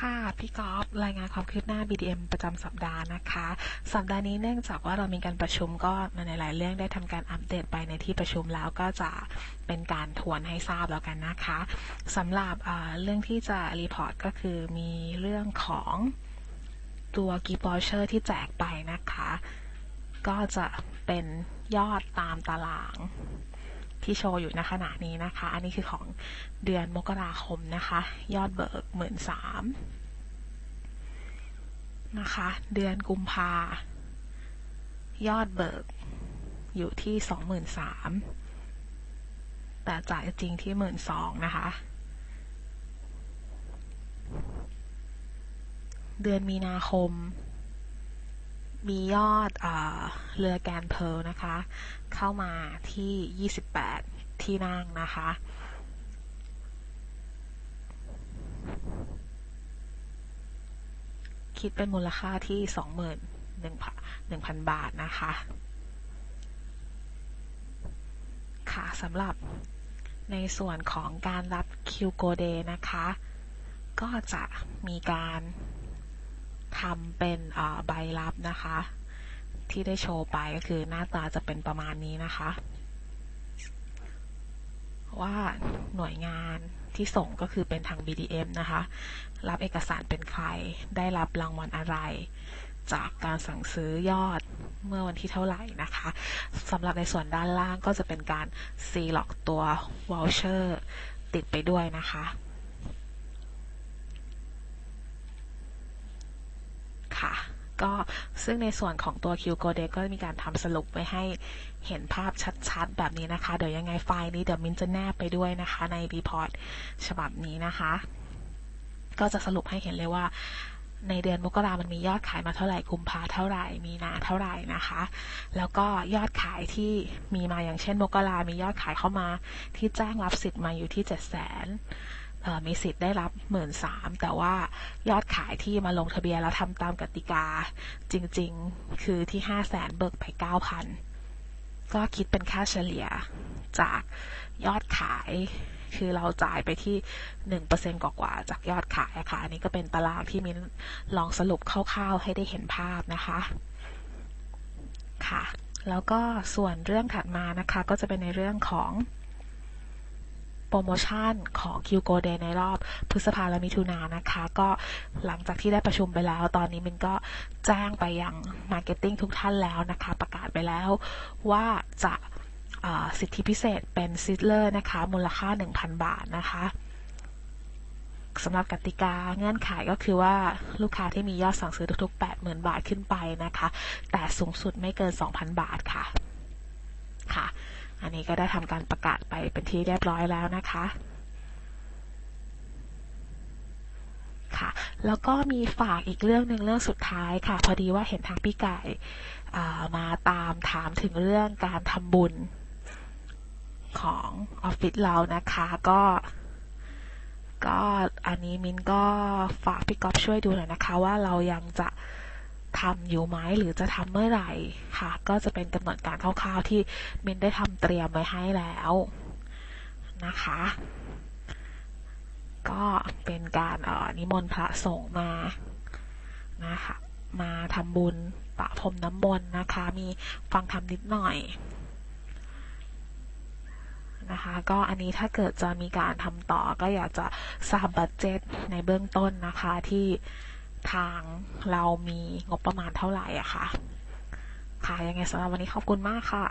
ค่ะ พี่กอล์ฟรายงานความคืบหน้า BDM ประจำสัปดาห์นะคะ สัปดาห์นี้เนื่องจากว่าเรามีการประชุมก็ในหลายเรื่องได้ทำการอัปเดตไปในที่ประชุมแล้วก็จะเป็นการทวนให้ทราบแล้วกันนะคะสำหรับเรื่องที่จะรีพอร์ตก็คือมีเรื่องของตัวกีบอเชอร์ที่แจกไปนะคะ ก็จะเป็นยอดตามตาราง ที่โชว์อยู่ในขณะนี้นะคะ อันนี้คือของเดือนมกราคมนะคะ ยอดเบิกหมื่นสามนะคะ เดือนกุมภายอดเบิกอยู่ที่สองหมื่นสามแต่จ่ายจริงที่หมื่นสองนะคะ เดือนมีนาคม มียอดเอเรือแกนเพลนะคะ เข้ามาที่ 28 ที่นั่งนะคะ คิดเป็นมูลค่าที่ 21,000 บาทนะคะ ค่ะสำหรับในส่วนของการรับคิวโกเดนะคะ ก็จะมีการ ทำเป็นใบรับนะคะ ที่ได้โชว์ไปก็คือหน้าตาจะเป็นประมาณนี้นะคะ ว่าหน่วยงานที่ส่งก็คือเป็นทาง BDM นะคะ รับเอกสารเป็นใคร ได้รับรางวัลอะไร จากการสั่งซื้อยอดเมื่อวันที่เท่าไหร่นะคะสำหรับในส่วนด้านล่างก็จะเป็นการซีล็อกตัว voucher ติดไปด้วยนะคะ ค่ะ ก็ซึ่งในส่วนของตัว Q c o d e ก็มีการทำสรุปไว้ให้เห็นภาพชัดๆ แบบนี้นะคะ เดี๋ยวยังไงไฟล์นี้เดี๋ยวมินจะแนบไปด้วยนะคะในรีพอร์ตฉบับนี้นะคะ ก็จะสรุปให้เห็นเลยว่าในเดือนมกรามันมียอดขายมาเท่าไหร่กุมภาเท่าไหร่ มีนาเท่าไหร่นะคะ แล้วก็ยอดขายที่มีมาอย่างเช่น มกรามียอดขายเข้ามาที่แจ้งรับสิทธิ์มาอยู่ที่7 0 0 0 0 0 มีสิทธิ์ได้รับหมื่นสามแต่ว่ายอดขายที่มาลงทะเบียนแล้วทำตามกติกา จริงๆ คือที่ห้าแสนเบิกไปเก้าพันก็คิดเป็นค่าเฉลี่ยจากยอดขาย คือเราจ่ายไปที่หนึ่งเปอร์เซ็นกว่าๆจากยอดขายค่ะ อันนี้ก็เป็นตารางที่มินลองสรุปคร่าวๆให้ได้เห็นภาพนะคะ ค่ะ แล้วก็ส่วนเรื่องถัดมานะคะ ก็จะเป็นในเรื่องของ โปรโมชั่นของ q g o Day ในรอบพฤษภาและมิถุนายนนะคะ ก็หลังจากที่ได้ประชุมไปแล้ว ตอนนี้มินก็แจ้งไปยังมาร์เก็ตติ้งทุกท่านแล้วนะคะ ประกาศไปแล้วว่าจะสิทธิพิเศษเป็นซิดเลอร์นะคะ มูลค่า 1,000 บาทนะคะสำหรับกติกาเงื่อนไขก็คือว่าลูกค้าที่มียอดสั่งซื้อทุกๆ 80,000 บาทขึ้นไปนะคะ แต่สูงสุดไม่เกิน 2,000 บาทค่ะ อันนี้ก็ได้ทำการประกาศไปเป็นที่เรียบร้อยแล้วนะคะค่ะ แล้วก็มีฝากอีกเรื่องหนึ่งเรื่องสุดท้ายค่ะ พอดีว่าเห็นทางพี่ไก่มาตามถามถึงเรื่องการทำบุญของออฟฟิศเรานะคะก็ก็อันนี้มินก็ฝากพี่ก๊อฟช่วยดูหน่อยนะคะ ว่าเรายังจะ ทำอยู่ไหมหรือจะทำเมื่อไหร่ค่ะ ก็จะเป็นกำหนดการคร่าวๆที่มินได้ทำเตรียมไว้ให้แล้วนะคะ ก็เป็นการออนิมนต์พระสงฆ์มานะคะมาทำบุญปะพรมน้ำมนต์นะคะ มีฟังธรรมนิดหน่อยนะคะก็อันนี้ถ้าเกิดจะมีการทำต่อก็อยากจะทราบบัตเจ็ตในเบื้องต้นนะคะที่ ทางเรามีงบประมาณเท่าไหร่อะค่ะ ค่ะ ยังไงสำหรับวันนี้ขอบคุณมากค่ะ